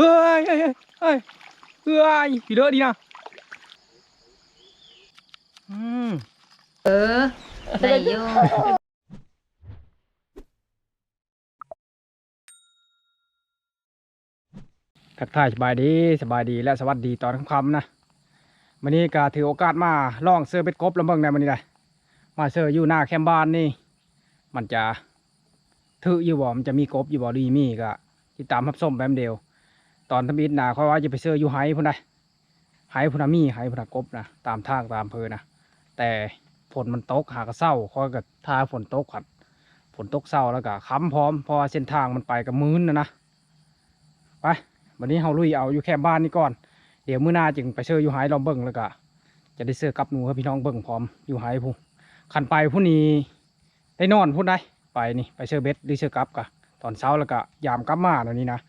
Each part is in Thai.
เฮ้ยเฮ้ยเฮ้ยเฮ้ยเฮ้ยพี่เด้อดีนะอืมเออได้อยู่ทักทายสบายดีสบายดีและสวัสดีตอนค่ำๆนะวันนี้ก็ถือโอกาสมาล่องเสื้อเบ็ดกบแล้วเบิ่งในวันนี้เลยมาเสื้ออยู่หน้าแคมป์บ้านนี่ มันจะถืออยู่บ่ มันจะมีกบอยู่บ่หรีมีก็ติดตามรับส้มแป๊บเดียว ตอนทำอิฐนาเขาว่าจะไปเสื้ออยู่ไฮพุ่นได้ไฮพุ่นมีไฮพุ่นนะกบนะตามทางตามเพอนะแต่ฝนมันตกหากระเศร้าคอยกับทาฝนตกขัดฝนตกเศร้าแล้วก็ค้ำพร้อมเพราะว่าเส้นทางมันไปกับมื้นนะนะไปวันนี้เฮาลุยเอาอยู่แค่บ้านนี่ก่อน เดี๋ยวมื้อหน้าจึงไปเชื่ออยู่ไฮลองเบิ่งแล้วก็จะได้เสื้อกับหนูให้พี่น้องเบิ่งพร้อมอยู่ไฮผู้ขันไปผู้นี้ได้นอนพูดได้ไปนี่ไปเชื่อเบ็ดหรือเชื่อกับกะตอนเช้าแล้วก็ยามกลับมาแล้วนี้นะ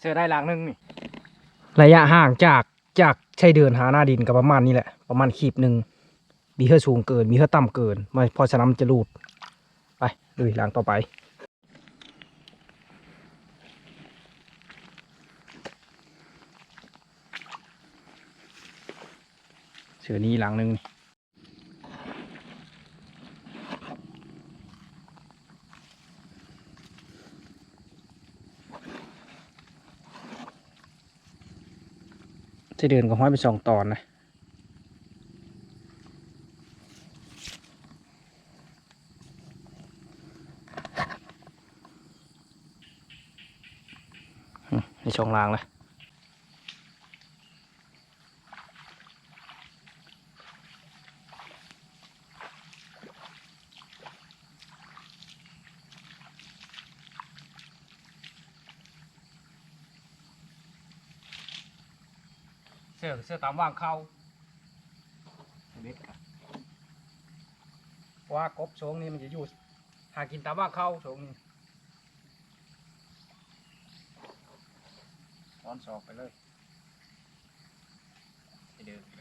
เสื้อได้หลังหนึงนี่ระยะห่างจากจากใช้เดินหาหน้าดินกับประมาณนี้แหละ ประมาณขีบหนึ่งมีเท่าสูงเกิน มีเท่าต่ำเกินไม่พอฉะนั้นมันจะรูด ไปลุยหลังต่อไปเสือนี้หลังหนึ่งนี่ จะเดินก็ห้อยไปสองตอนนะในช่องล่างเลย เสื้อตามว่างเข้าเล็กครับเพราว่ากบโชงนี้มันจะอยู่หากินตามว่างเข้าโชงนี้ซ้อนสอบไปเลยไปเดิน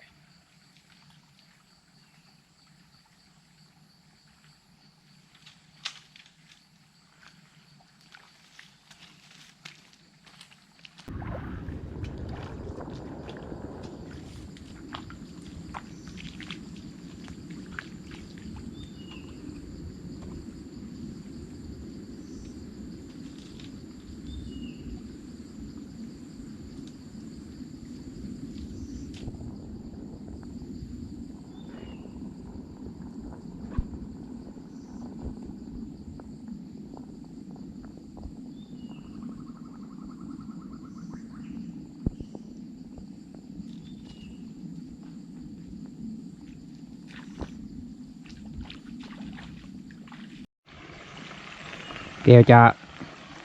ดี๋ยวจะ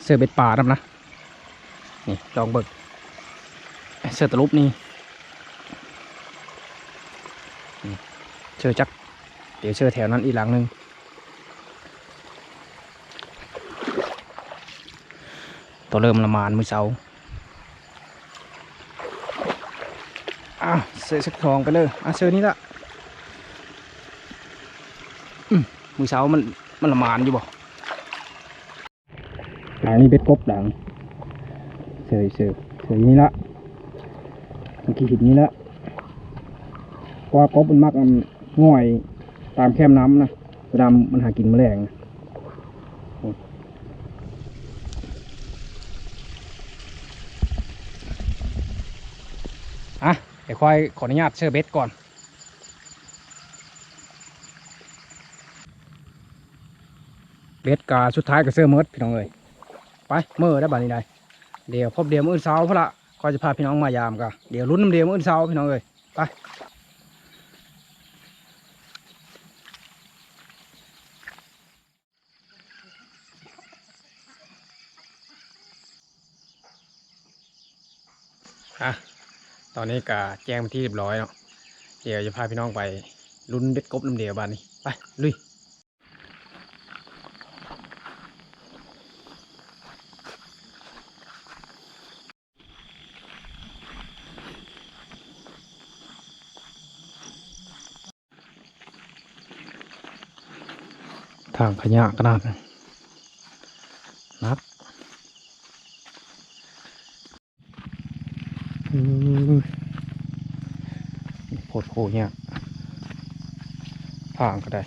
เสือเบ็ดป่าดำนะนี่ลองเบิกเสือตะลุบนี่เชื่อจัก เดี๋ยวเชื่อแถวนั้นอีกหลังหนึ่งตัวเริ่มละมานมือเสาอ้าวเสือสักทองไปเลยอะเสือนี้ละมือเสามันมันละมานอยู่บ่ นี้เป็นกบหลังเสยเสยเสยนี้ละเมื่อกี้หินนี้ละว่ากบมันมักง่อยตามแคมน้ำนะเวลามันหากินแมลงนะอะเดี๋ยวค่อยขออนุญาตเชื่อเบ็ดก่อนเบ็ดกาสุดท้ายก็เสื้อเมิดพี่น้องเลย เมื่อได้บัดนี้ได้เดี๋ยวพบเดี๋ยวมื้อเช้าพะละก็จะพาพี่น้องมายามกันเดี๋ยวลุ้นน้ำเดียวมื้อเช้าพี่น้องเลยไปอะตอนนี้ก็แจ้งไปที่เรียบร้อยเนาะเดี๋ยวจะพาพี่น้องไปลุ้นเบ็ดกบน้ำเดียวบัดนี้ไปลุย งขยะขนาดนั้นนักอืมโผล่เนี่ยทางก็ได้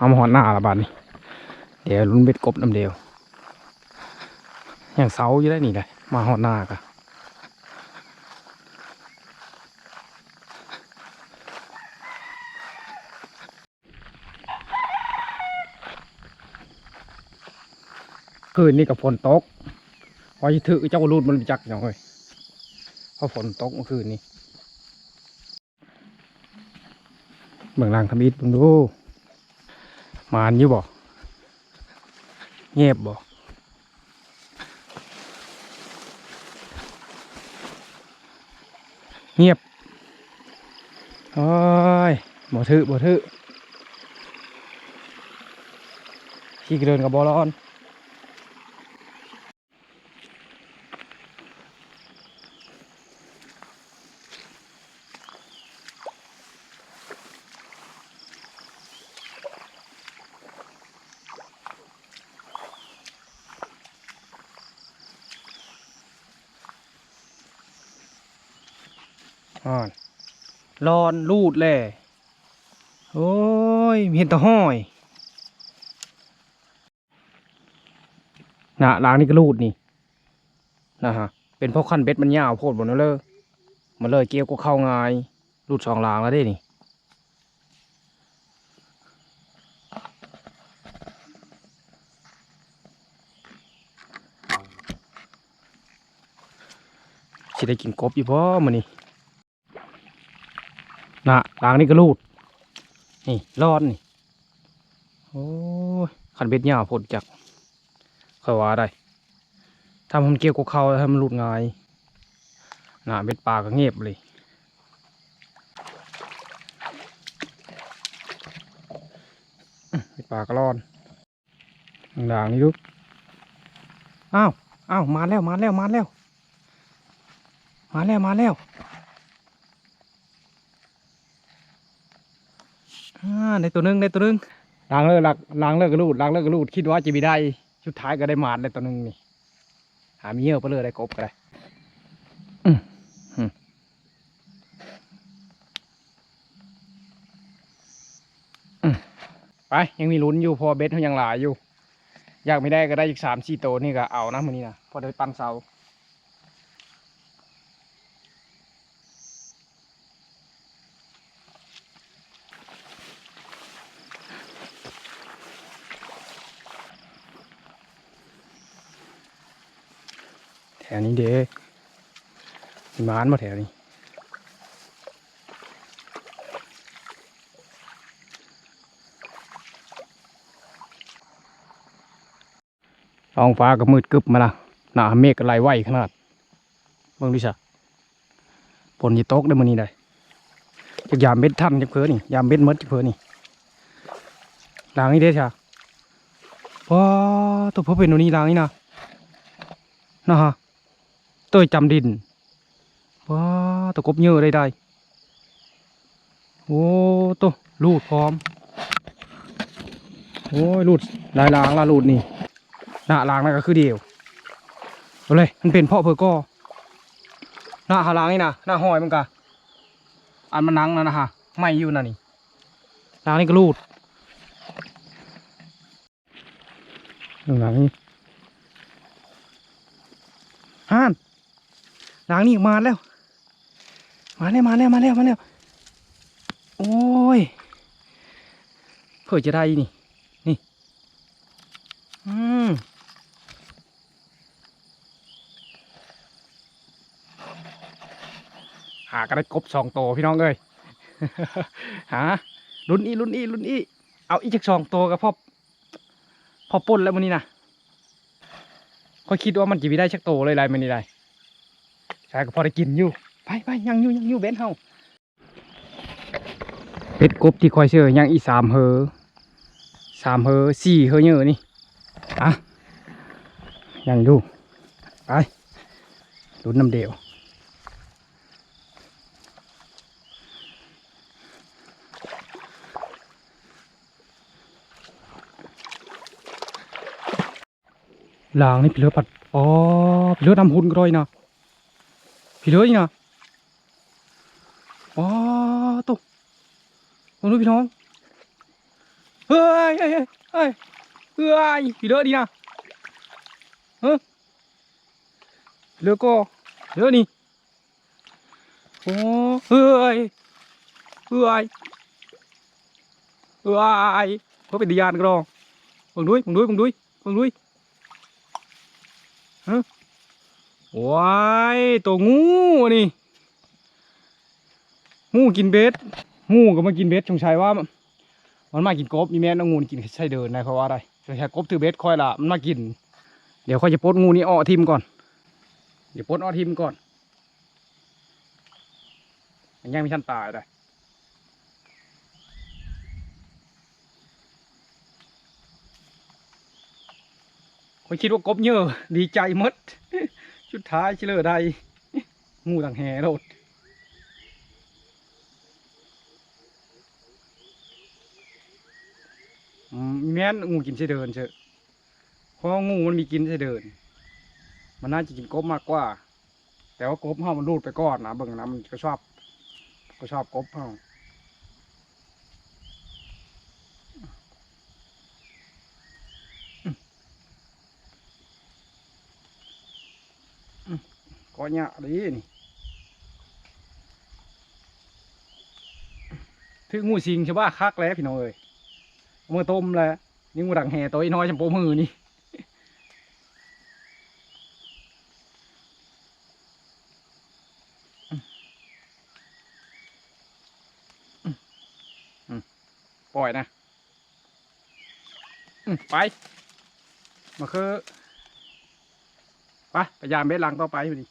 เอามาหอนหน้าละบาดนี้ เดี๋ยวลุ้นเบ็ดกบน้ำเดียวอย่างเสาอยู่ได้นี่เลยมาหอนหน้ากะคืนนี้กับฝนตกพอจะถือเจ้ารูดมันจักอย่างเลยเพราะฝนตกเมื่อคืนนี้เมืองลางทำอิฐเบิ่งดู มานอยู่บ่เงียบบ่เงียบโอ้ยบ่ถือบ่ถือขี้เดินกับบ่ร้อนอ่อน ร้อนรูดแหล่โอ้ยเห็นตะห้อยนะล้างนี่ก็รูดนี่นะฮะเป็นเพราะขั้นเบ็ดมันยาวโพดบนนั่นเลยมันเลยเกี่ยวก็เข้าง่ายรูดสองลางแล้วได้นี่สิได้กินกบอยู่พ่อมันนี่ น่ะล้างนี่ก็รูด นี่รอนนี่ โอ้ยขันเบ็ดยาวโพดจักค่อยว่าได้ทำมันเกี่ยวกับเขาทำมันรูดง่ายน่ะเบ็ดปลาก็เงียบเลยเบ็ดปลาก็ร้อนด่างนี่ดูอ้าวอ้าวมาแล้วมาแล้วมาแล้ว มาแล้วมาแล้วอ่า ในตัวหนึงในตัวหนึงล้างเลิกล้างเลิกกระลูดล้างเลิกกระลูดคิดว่าจะมีได้ชุดท้ายก็ได้มาดเลยตัวหนึงนี่หามีเยอะไปเลยได้กบก็ได้ไปยังมีลุ้นอยู่พอเบ็ดเขายังหลายอยู่ อยากไม่ได้ก็ได้อีกสามสี่ตัวนี่ก็เอานะมือนี้นะพอได้ปั้นเสา ถวนี้เด้มีม้านมาแถวนี้ท้องฟ้าก็มืดกึบมาละหนาเมฆก็ไหลไหวขนาดเบิ่งดิสะฝนจะตกได้มื้อนี้ได้จักยามเบ็ดทันจักเพิ่นนี่ยามเบ็ดมดจักเพิ่นนี่ลางนี่เด้ชะว้าตัวเพิ่นเป็นตัวนี้ลางนี่นะนะฮะ เตยจำดินว้าตะกบเยอะได้ได้โอ้ตัลูดพร้อมโอ้ยลูดลายล้างละลูดนี่หน้าล้างนั่นก็คือเดียวเอาเลยมันเป็นเพราะเพอก็หน้าหาล้างนี่นะหน้าหอยมันกะอันมันนังนะนะฮะไม่อยู่น่ะนี่ล้างนี่ก็ลูดหลังนี้ห้าน ก็ลูดล้างนี่มาแล้ว มาแล้วมาแล้วมาแล้วมาแล้ว โอ้ย เพื่อจะได้นี่ นี่ อืมหาก็ได้กบสองโตพี่น้องเอ้ยหาลุ้นอีลุ้นอีลุ้นอีเอาอีจากสองโตกับพ่อพอป่นแล้วมันนี่นะก็คิดว่ามันจะมีได้ชักโตเลยไรมันนี่ได้ ใช่ก็พอได้กินอยู่ ไปไปยังอยู่ยังอยู่เบนเฮาเป็ดกบที่คอยเชื่อยังอีสามเฮอสามเฮอสี่เฮอเยอะนี่อะยังดูไปลุ้นน้ำเดียวลางนี่พี่เลือปัดอ๋อพี่เลือทำหุ่นก็ได้นะ พี่เลือนี่นะอ๋อตุ๊กลองดูพี่น้อง เฮ้ยเฮ้ยเฮ้ยเฮ้ยพี่เลือดีนะเฮ้ยเลือก็เลือนี่โอ้เฮ้ยเฮ้ยเฮ้ยเพื่อเป็นดียานก็รองมึงด้วยมึงด้วยมึงด้วยมึงด้วย ว้ายตัวงูนี่งูกินเบ็ดงูก็มากินเบ็ดชงชัยว่า มันมากินกบมีแม่นงูกินใช่เดินนะเขาว่าได้ชงชัยกบถือเบ็ดคอยละมันมากิน เดี๋ยวค่อยจะปดงูนี่อ้อทิมก่อน เดี๋ยวปดอ้อทิมก่อนมันยังไม่ทันตายเลยคอยคิดว่ากบเยอะดีใจมด ชุดท้ายชิเลอใดงูต่างแห่โลดแม่นงูกินใช่เดินเชอะเพราะงูมันมีกินใช่เดิน มันน่าจะกินกบมากกว่า แต่ว่ากบเฮามันรูดไปก่อนนะเบิ่งนะมันก็ชอบ ก็ชอบกบเฮา ก็เนี่ยดีนี่ถึงงูสิงใช่ป่ะคักแล้วพี่น้องเอ้ยเอามื่อต้มแล้วนี่งูดังแห่ตัวน้อยจำโปมือนี่ปล่อยนะไปมาคือไปพยายามเบ็ดหลังต่อไปอยู่ดิ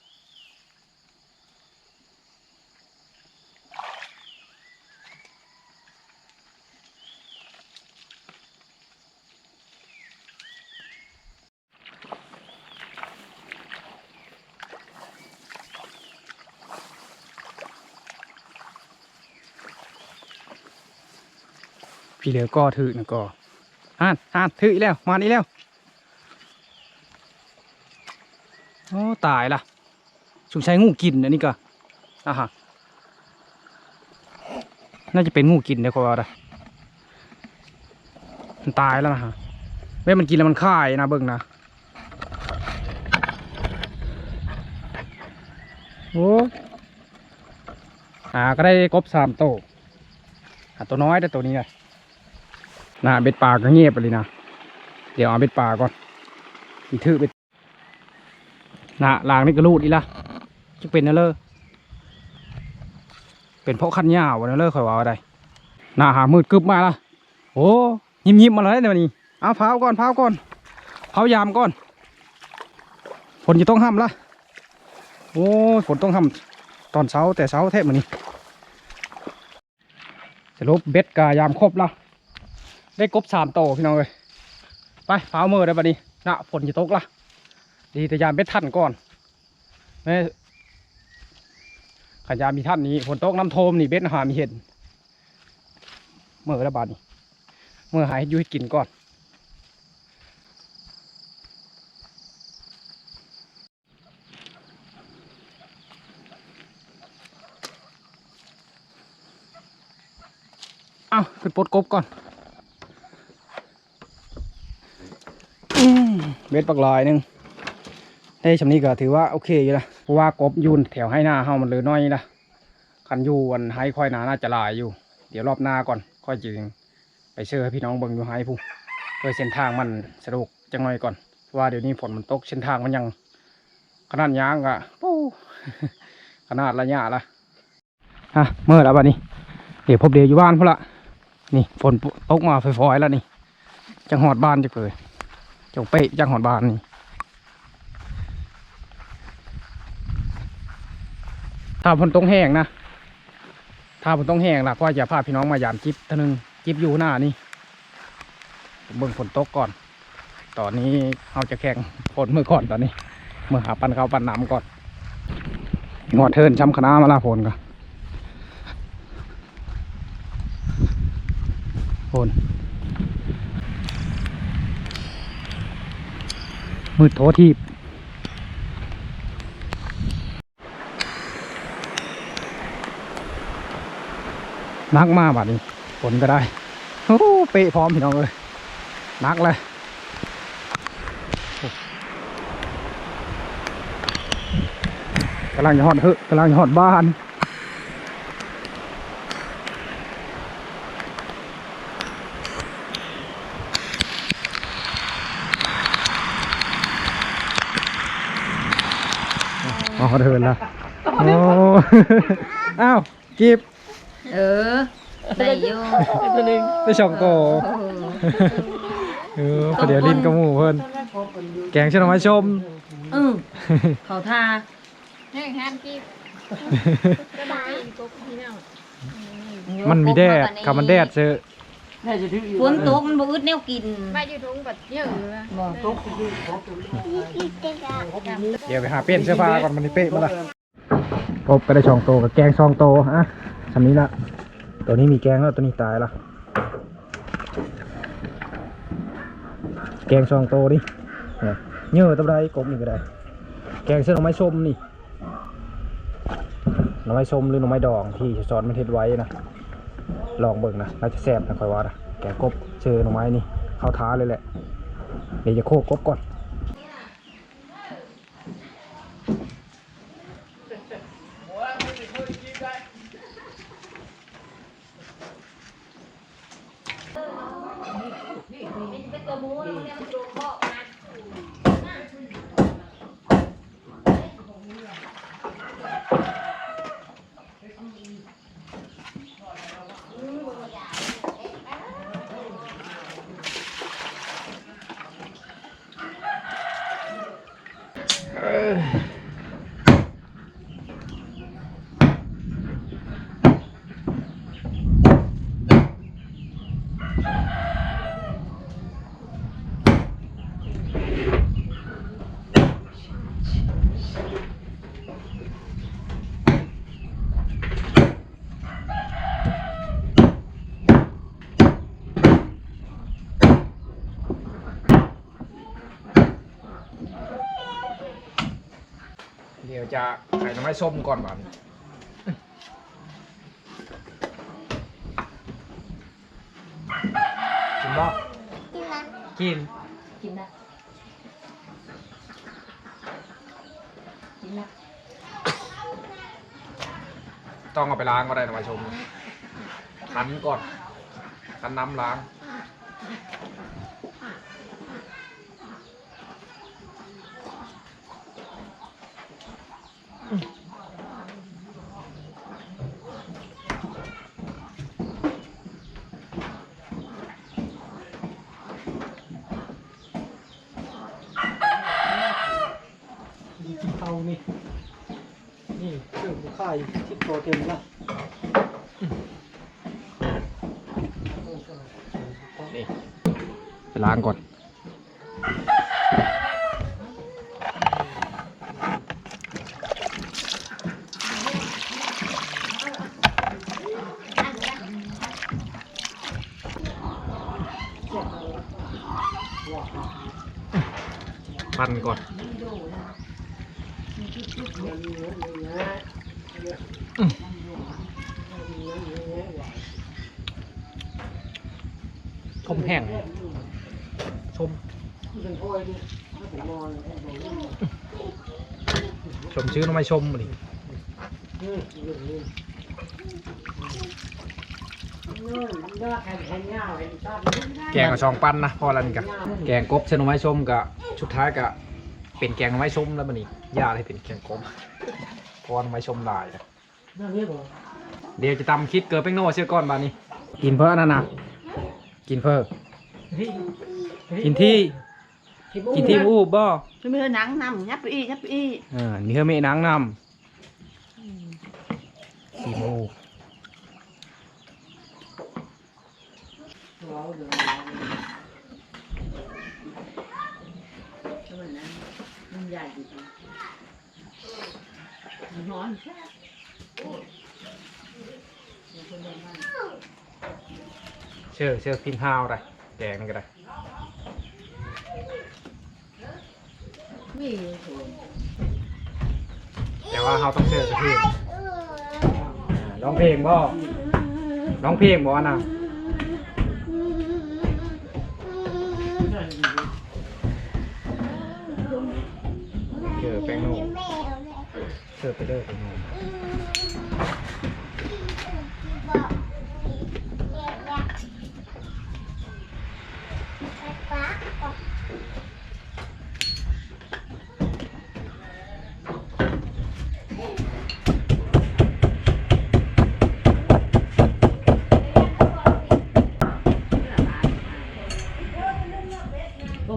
พี่เหลือก็ถือนะก็อ่านอ่านถืออีแล้ว มานี่แล้ว โอ้ ตายละสงสัยงูกินอันนี้ก็อะฮะน่าจะเป็นงูกินเดี๋ยวก็ว่าได้มันตายแล้วนะฮะแม่มันกินแล้วมันค่ายนะเบิ่งนะ โอ้อ่าก็ได้กบสามโตวอะตัวน้อยแต่ตัวนี้นะ นะเบ็ดปลาก็เงียบไปเลยนะ เดี๋ยวเอาเบ็ดปลาก่อนอีถือเบ็ดน่ะลางนี่ก็รูดอีละจะเป็นนะเลอเป็นเพราะคันยาวนะเลอคอยว่าอะไรหน้าหามืดกึบมาละโอ้ยิ้มยิ้มๆมาเลยเดี๋ยวนี้เอาเผาก่อนเผาก่อนเผายามก่อนฝนจะต้องห้ามละโอ้ยฝนต้องห้ามตอนเช้าแต่เช้าแทบมันนี้สรุปเบ็ดกายามครบละ ได้กบสามโตวพี่น้องเลยไปเผามือได้ปะนี้นะฝนจะตกละดีแต่ยามเบ็ดท่านก่อนแม่ขันยามมีท่านนี้ฝนตกน้ำโทมนี่เบ็ดหามีเห็นเมื่อระบาดนี่เมื่อหายยุให้กินก่อนเอาขึ้นปดกบก่อนอืม เบ็ดปักลายหนึงได้ชำนี้ก็ถือว่าโอเคอยู่นะเพราะว่ากบยูนแถวให้หน้าเฮามันเลือน้อยนะคันยูวันให้ค่อยหนาน่าจะลายอยู่ เดี๋ยวรอบหน้าก่อนค่อยจึงไปเชื่อให้พี่น้องเบิ่งยู่ให้ผู้เพื่อเส้นทางมันสะดวกจังหน่อยก่อนเพราะว่าเดี๋ยวนี้ฝนมันตกเส้นทางมันยัง ขนาดยางอะปูขนาดระยะละฮะเมื่อแล้วบัดนี้ เดี๋ยวพบเดี๋ยวอยู่บ้านพุ่ละนี่ฝนตกมาฝอยๆแล้วนี่จังหอดบ้านจะเกิ ดจงเป๊ะจังหอดบานนี่ถ้าฝนตกแห้งนะถ้าฝนตกแห้งล่ะก็จะพาพี่น้องมายามจิบท่านึงจิบอยู่หน้านี่เบิ่งฝนตกก่อน ตอนนี้เราจะแข่งฝนมือก่อนตอนนี้ เมื่อหาปันเขาปันน้ำก่อนงอดเทินช้ำคณะมาลาฝนกันฝน มืดโถทีบนักมากบัดนี้ฝนก็ได้ โอ้เป๊ะพร้อมพี่น้องเลยนักเลยกำลังจะหอดเฮอะกำลังจะหอดบ้าน เดินละโอ้อ้าวกีบเออได้อยู่ได้ช่องโตโอ้เออพอเดี๋ยวลิ้นกับหมูเพิ่นแกงชะนไม้ชมเออเขาทาแห้งแห้งกีบก็ได้ตกพี่น้องมันมีแดดกับมั นแดดเซอฝนตกมันบ่อึดแนวกินมาอยู่ทุ่งบัดเยอะเลยบ่เดี๋ยวไปหาเปลี่ยนเสื้อผ้าก่อนมันนี่เป๊ะมาละกบก็ได้ช่องโตกับแกงช่องโตอะสำนี้ละตัวนี้มีแกงแล้วตัวนี้ตายละแกงช่องโตดิเนี่ยเนื้อตะไดกบนี่ก็ได้ แกงเส้นหน่อไม้ชมนี่หน่อไม้ชมหรือหน่อไม้ดองที่สอนมันเทศไว้นะ ลองเบิ่งนะน่าจะแซ่บนะคอยว่านะแกงกบเจอหน่อไม้นี่เข้าท้าเลยแหละเดี๋ยวจะโคกกบก่อน จะใส่หน่อไม้ส้มก่อนก่อนกินบ่กิน กินนะกินนะต้องเอาไปล้างก็ได้หน่อไม้ส้มคั้นก่อนคั้นน้ำล้าง นี่ นี่เครื่องค่ายที่โตเต็มละนี่ไปล้างก่อน ปั่นก่อน ชมแห้งชมเป็นถ้วยนี่ถ้าผมนอนชมชื่อน้องไม่ชมดินี่อยู่นี่เนื้อแข็งแข็งเงาเห็นชาติแกงกับชองปั้นนะพอแล้วนี่กะแกงกบเชนหน่อไม้ชมกะชุดท้ายกะเป็นแกงหน่อไม้ชมแล้วมันนี่ย่าให้เป็นแกงกบเพราะว่าหน่อไม้ชมหลายนะนั่นนี่บ่เดี๋ยวจะตำคิดเกิดเป็นโน่เชื่อก้อนบานนี้กินเพื่อนั่นนะ กินเพื่อกินที่ กินทีมอูบบ่จะมีหนังนำยับไปอียับไปอีอ่านี่คือเมนังนำทีมอูบมันใหญ่ดีมันนอนเชื่อเชื่อพิมพ์ฮาวได้แกงนี่ก็ได้มีแต่ว่าเราต้องเชื่อกระเทียมร้องเพลงบ่ร้องเพลงบ่นะเชื่อแป้งนุ่มเชื่อไปเด้อแป้งนุ่มบ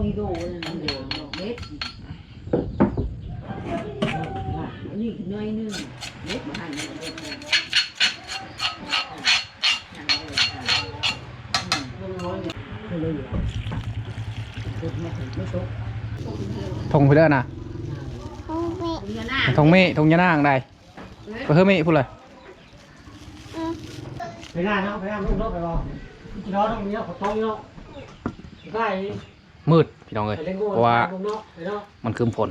งโดนเม็ดนี่น้อยนึงเม็ดมาหันเม็ด ทงไปเด้อนะทงเมทงยะนางได้ไปเฮ้ยเมพูดเลยไปได้เนาะไปได้มันรถไปบ่กินน้องตรงนี้ขอต้องเนาะได้มืดพี่น้องเลยไปเล่นกูเพราะว่าเนาะไปเนาะมันคืมฝน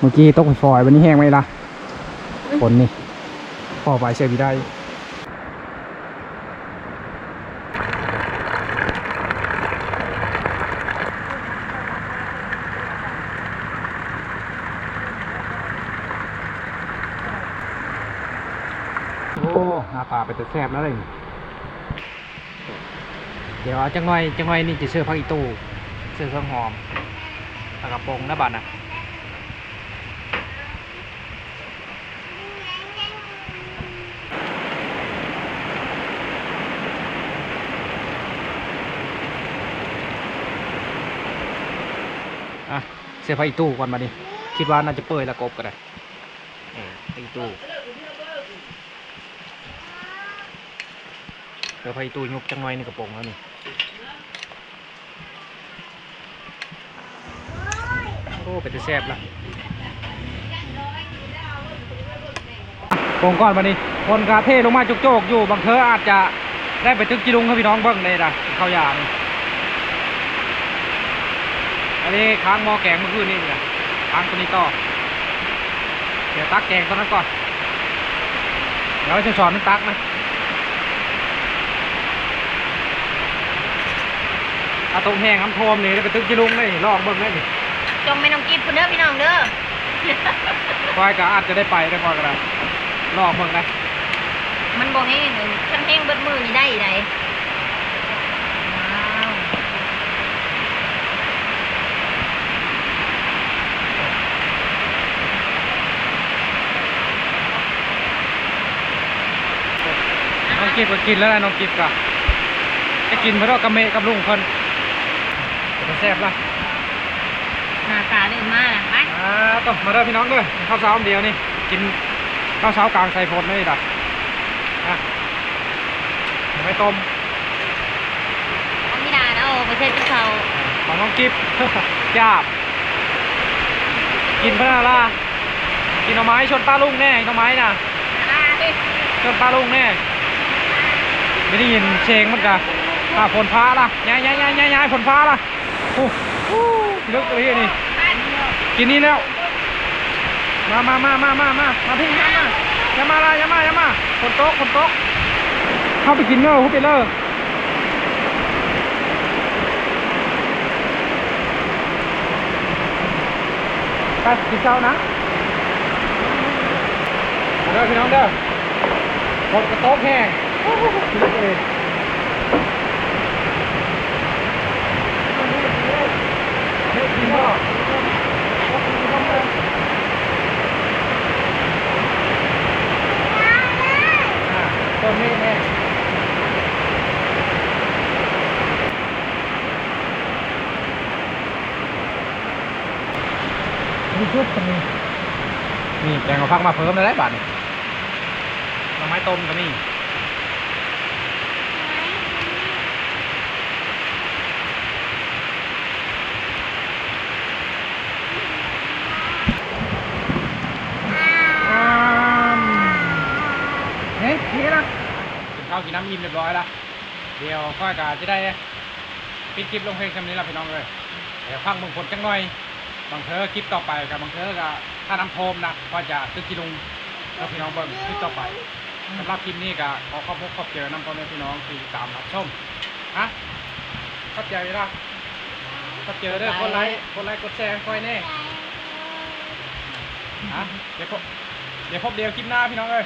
เมื่อกี้ตกไปฟอยวันนี้แห้งไหมล่ะฝนนี่พอไปเชื่อพี่ได้ โอ้หน้าตาเป็น แต่แซ่บแล้วเลยเดี๋ยวจังหน่อยจังหน่อยนี่จะเชื่อพักอีตู้เชื่อเครื่องหอมตะกระโปรงนะบัดนะอะเสื้อผ้าอีตู้ก่อนมาดิ คิดว่าน่าจะเปื่อยและกบก็ได้เอออีตู้ เสื้อผ้าอีตู้ยุบจังหน่อยในกระโปรงแล้วนี่โอ้เป็นจะแซ่บละโป่งก้อนมานี่คนกาเทลงมาโจกๆอยู่บางเธออาจจะได้ไปตึกจีรุงครับพี่น้องเบิ้งเลยนะข้าวยานี่อันนี้ค้างมอแกงเมื่อคืนนี่เนี่ยค้างตัวนี้ต่อเดี๋ยวตักแกงตัวนั้นก่อนเดี๋ยวจะสอนมันตักนะ อาตรงแห้งน้ำโทมนี่ได้ไปตึกจีรุงเลยลองเบิ้งเลยนี่จงไม่ต้องกินพุ่นเด้อพี่น้องเด้อควายก็อาจจะได้ไปได้ควายก็ได้ลองเบิ่งนะมันบ่แห้งคันแห้งเบิดมือนี่ได้ไหนว้าวน้องกิฟก็กินแล้วนะน้องกิฟก็จะกินเพราะกับเมะกับลุงเพิ่นจะ แซ่บละหน้าตาเดินมาน่ะไปอ่าต้องมาเด้อพี่น้องเด้อข้าวเช้าอันเดียวนี่กินข้าวเช้ากลางใส่ฝนไม่ได้ดักอะเดี๋ยวไม่ต้มเอาไม่ได้นะโอ้ไปเช็ดที่เขาของน้องกิฟจาบกินเพราะอะไรล่ะกินหน่อไม้ชนป้าลุงแน่หน่อไม้น่ะชนปลาลุงแน่ไม่ได้ยินเชงมันกะอ่าฝนฟ้าล่ะย้ายย้ายย้ายย้ายย้ายฝนฟ้าล่ะ โอ้โหลึกเลยนี่ กินนี่แล้ว มามามามามามามาพี่มามาอย่ามาละอย่ามาอย่ามาฝนโตกฝนโตกเข้าไปกินเนอะหุบไปเลยไปกินเช้านะเด้อพี่น้องเด้อฝนกระโต๊ะแห้งลึกเลย คนไม่แน่มีชุดตรงนี้นี่แกงเอาพักมาเพิ่มได้บัตรหน่อไม้ต้มก็นี่าวกินน้ำอิ่มเรียบร้อยล้วเดี๋ยวค่อยกาจะได้ปิดคลิปลงเพลงคำนี้ล้วพี่น้องเลยเดี๋ยวฟังบางคนจังหน่อย บางเธอคลิปต่อไปกับบางเธอก็ถ้าน้ำโทมนะก็จะตึกกิลุงแล้วพี่น้องเบิ่งคลิปต่อไปสำหรับคลิปนี้ก็ขอขอบคุณขอบเจอน้ำพ่อแม่พี่น้องที่ตามรับชมฮะขอบใจละขอบเจอเด้อคนไลค์คนไลค์กดแชร์ค่อยแน่ฮะเดี๋ยวพบเดี๋ยวพบเดียวคลิปหน้าพี่น้องเอ้ย